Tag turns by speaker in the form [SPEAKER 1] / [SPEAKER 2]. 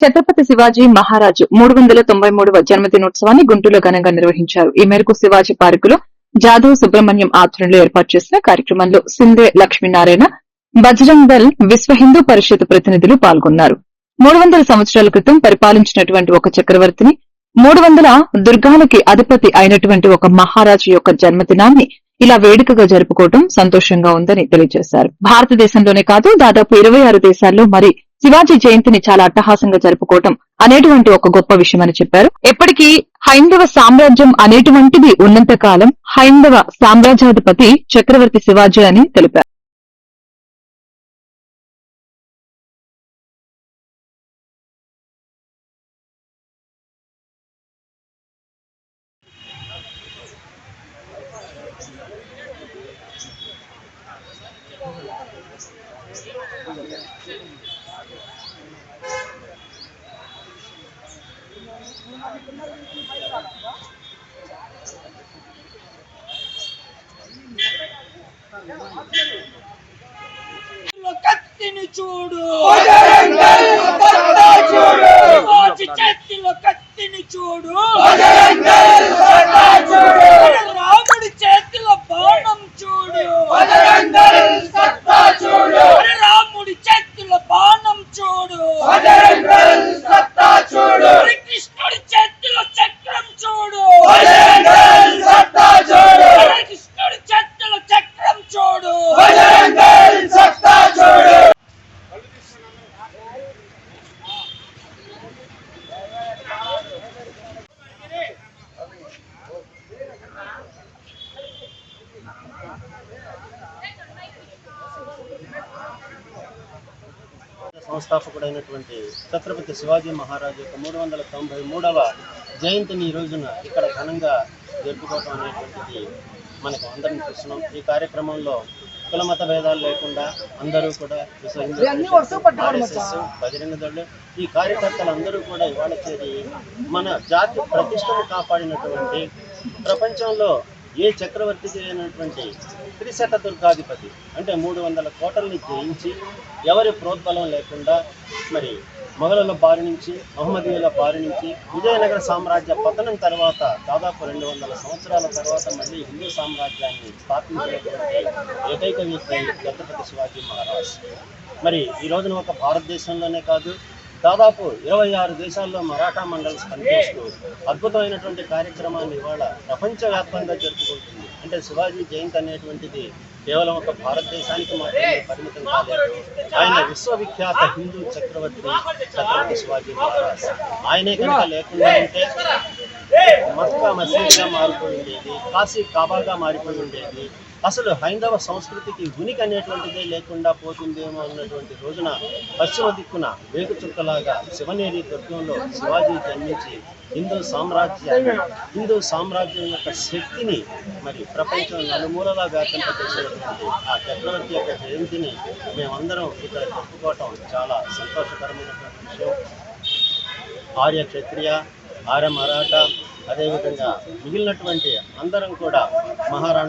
[SPEAKER 1] ఛత్రపతి శివాజీ మహారాజు మూడు వందల తొంభై మూడవ జన్మదినోత్సవాన్ని గుంటూరులో ఘనంగా నిర్వహించారు. ఈ మేరకు శివాజీ పార్కులో జాదవ్ సుబ్రహ్మణ్యం ఆధ్వర్యంలో ఏర్పాటు చేసిన కార్యక్రమంలో సిందే లక్ష్మీనారాయణ బజరంగ్ దల్ విశ్వ హిందూ పరిషత్ ప్రతినిధులు పాల్గొన్నారు. మూడు వందల సంవత్సరాల క్రితం పరిపాలించినటువంటి ఒక చక్రవర్తిని మూడు వందల దుర్గాలకి అధిపతి అయినటువంటి ఒక మహారాజు యొక్క జన్మదినాన్ని ఇలా వేడుకగా జరుపుకోవడం సంతోషంగా ఉందని తెలియజేశారు. భారతదేశంలోనే కాదు దాదాపు ఇరవై ఆరు దేశాల్లో మరి శివాజీ జయంతిని చాలా అట్టహాసంగా జరుపుకోవటం అనేటువంటి ఒక గొప్ప విషయమని చెప్పారు. ఎప్పటికీ హైందవ సామ్రాజ్యం అనేటువంటిది ఉన్నంత కాలం హైందవ సామ్రాజ్యాధిపతి చక్రవర్తి శివాజీ అని తెలిపారు.
[SPEAKER 2] చేతిలో కత్తిని చూడు
[SPEAKER 3] చూడు
[SPEAKER 4] సంస్థాపకుడైనటువంటి ఛత్రపతి శివాజీ మహారాజు యొక్క మూడు వందల తొంభై మూడవ జయంతిని ఈ రోజున ఇక్కడ ఘనంగా జరుపుకోవటం అనేటువంటిది మనకు అందరం చూస్తున్నాం. ఈ కార్యక్రమంలో కుల మత భేదాలు లేకుండా అందరూ కూడా విశ్వ హిందూ పరిషత్, RSS, బజరంగ దళ్ ఈ కార్యకర్తలందరూ కూడా ఇవాళ చేరి మన జాతి ప్రతిష్టను కాపాడినటువంటి ప్రపంచంలో ఏ చక్రవర్తి అయినటువంటి త్రిశత దుర్గాధిపతి అంటే మూడు వందల కోటల్ని జయించి ఎవరి ప్రోద్బలం లేకుండా మరి మొఘలుల బారి నుంచి మహమ్మదీయుల బారి నుంచి విజయనగర సామ్రాజ్య పతనం తర్వాత దాదాపు రెండు వందల సంవత్సరాల తర్వాత మళ్ళీ హిందూ సామ్రాజ్యాన్ని స్థాపించినటువంటి ఏకైక వ్యక్తి ఛత్రపతి శివాజీ మహారాజ్. మరి ఈ రోజున ఒక భారతదేశంలోనే కాదు దాదాపు ఇరవై ఆరు దేశాల్లో మరాఠా మండల్స్ పనిచేస్తూ అద్భుతమైనటువంటి కార్యక్రమాన్ని ఇవాళ ప్రపంచవ్యాప్తంగా జరుపుకుంటుంది. అంటే శివాజీ జయంతి అనేటువంటిది కేవలం ఒక భారతదేశానికి మాత్రమే పరిమితం కాలేదు. ఆయన విశ్వవిఖ్యాత హిందూ చక్రవర్తి ఛత్రపతి శివాజీ మహారాజ్. ఆయనే కనుక లేకుండా ఉంటే మక్కా మసీద్గా మారిపోయి ఉండేది కాశీ కాబాగా మారిపోయి ఉండేది. అసలు హైందవ సంస్కృతికి ఉనికి అనేటువంటిదే లేకుండా పోతుందేమో అన్నటువంటి రోజున పశ్చిమ దిక్కున వేగు చుక్కలాగా శివనేరి దుర్గంలో శివాజీ జన్మించి హిందూ సామ్రాజ్యాన్ని హిందూ సామ్రాజ్యం యొక్క శక్తిని మరి ప్రపంచం నలుమూలలా వ్యాపింపజేసినటువంటి ఆ చక్రవర్తి యొక్క జయంతిని మేమందరం ఇక్కడ జరుపుకోవటం చాలా సంతోషకరమైనటువంటి విషయం. ఆర్య క్షత్రియ ఆర్య మరాఠా అదేవిధంగా మిగిలినటువంటి అందరం కూడా మహారాణా